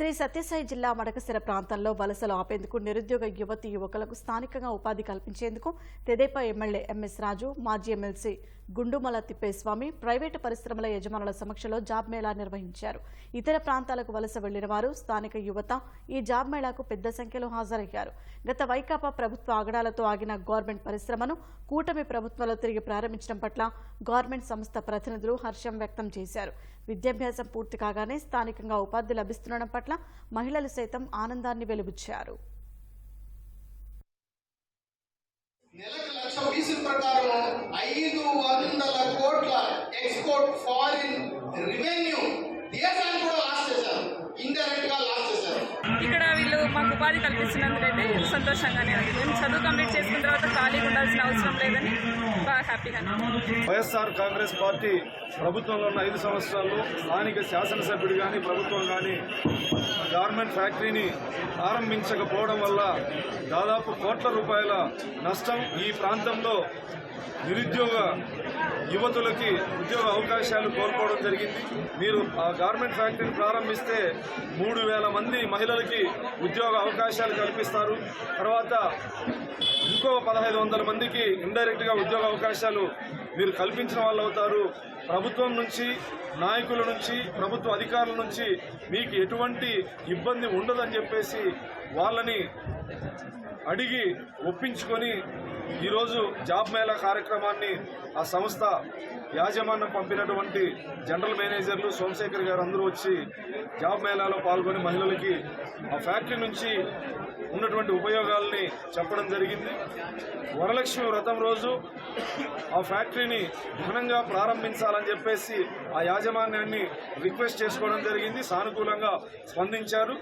శ్రీ సత్యసాయి జిల్లా మడకసిర ప్రాంతంలో వలసలు ఆపేందుకు నిరుద్యోగ యువతి యువకులకు స్థానికంగా ఉపాధి కల్పించేందుకు తెదేపా ఎమ్మెల్యే ఎంఎస్ రాజు మాజీ ఎమ్మెల్సీ గుండుమల తిప్పేస్వామి ప్రైవేటు పరిశ్రమల యజమానుల సమక్షంలో జాబ్ మేళా నిర్వహించారు. ఇతర ప్రాంతాలకు వలస వెళ్ళిన వారు స్థానిక యువత ఈ జాబ్ మేళాకు పెద్ద సంఖ్యలో హాజరయ్యారు. గత వైకాపా ప్రభుత్వ ఆగడాలతో ఆగిన గవర్నమెంట్ పరిశ్రమను కూటమి ప్రభుత్వంలో తిరిగి ప్రారంభించడం పట్ల గవర్నమెంట్ సంస్థ ప్రతినిధులు హర్షం వ్యక్తం చేశారు. విద్యాభ్యాసం పూర్తి కాగానే స్థానికంగా ఉపాధి లభిస్తుండడం పట్ల మహిళలు సైతం ఆనందాన్ని వెలుబుచ్చారు. నెలకు లక్ష ఫీజుల ప్రకారం ఐదు వందల కోట్ల ఎక్స్పోర్ట్ ఫారిన్ రెవెన్యూ దేశాన్ని కూడా లాస్ చేశారు. ఇండైరెక్ట్గా లాస్ చేశారు. ఇక్కడ వీళ్ళు మాకు ఉపాధి కల్పిస్తున్నందుకైతే సంతోషంగానే ఉంది. మేము చదువు కంప్లీట్ చేసుకున్న తర్వాత ఖాళీగా ఉండాల్సిన అవసరం లేదని వైఎస్ఆర్ కాంగ్రెస్ పార్టీ ప్రభుత్వంలో ఉన్న ఐదు సంవత్సరాల్లో స్థానిక శాసనసభ్యుడు కానీ ప్రభుత్వం కానీ గార్మెంట్ ఫ్యాక్టరీని ప్రారంభించకపోవడం వల్ల దాదాపు కోట్ల రూపాయల నష్టం ఈ ప్రాంతంలో నిరుద్యోగ యువతులకి ఉద్యోగ అవకాశాలు కోల్పోవడం జరిగింది. మీరు ఆ గార్మెంట్ ఫ్యాక్టరీని ప్రారంభిస్తే మూడు వేల మంది మహిళలకి ఉద్యోగ అవకాశాలు కల్పిస్తారు. తర్వాత ఇంకో పదహైదు వందల మందికి ఇండైరెక్ట్గా ఉద్యోగ అవకాశాలు మీరు కల్పించిన వాళ్ళు అవుతారు. ప్రభుత్వం నుంచి నాయకుల నుంచి ప్రభుత్వ అధికారుల నుంచి మీకు ఎటువంటి ఇబ్బంది ఉండదని చెప్పేసి వాళ్ళని అడిగి ఒప్పించుకొని ఈరోజు జాబ్ మేళా కార్యక్రమాన్ని ఆ సంస్థ యాజమాన్యం పంపినటువంటి జనరల్ మేనేజర్లు సోమశేఖర్ గారు అందరూ వచ్చి జాబ్ మేళాలో పాల్గొని మహిళలకి ఆ ఫ్యాక్టరీ నుంచి ఉన్నటువంటి ఉపయోగాల్ని చెప్పడం జరిగింది. వరలక్ష్మి వ్రతం రోజు ఆ ఫ్యాక్టరీని ఘనంగా ప్రారంభించాలని చెప్పేసి ఆ యాజమాన్యాన్ని రిక్వెస్ట్ చేసుకోవడం జరిగింది. సానుకూలంగా స్పందించారు.